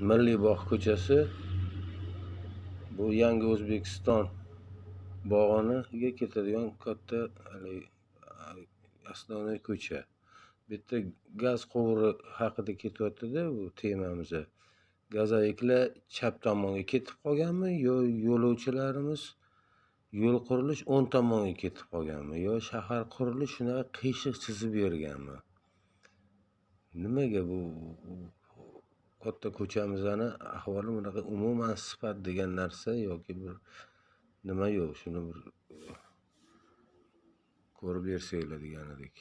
milliy bog' ko'chasi bu yangi o'zbekiston bog'iniga ketadigan katta haligi основной ko'cha. Bu yerda gaz quvuri haqida ketyaptida bu temamiz gazoviklar chap tomonga ketib qolganmi yo yo'lovchilarimiz yo'l qurilish o'ng tomonga ketib qolganmi yo shahar qurilish shunaqa qiyshiq chizib berganmi? Nimaga bu katta ko'chamizni ahvoli bunaqa umuman sifat degan narsa yoki bir nima yo'q? Shuni bir ko'rib bersanglar degan edik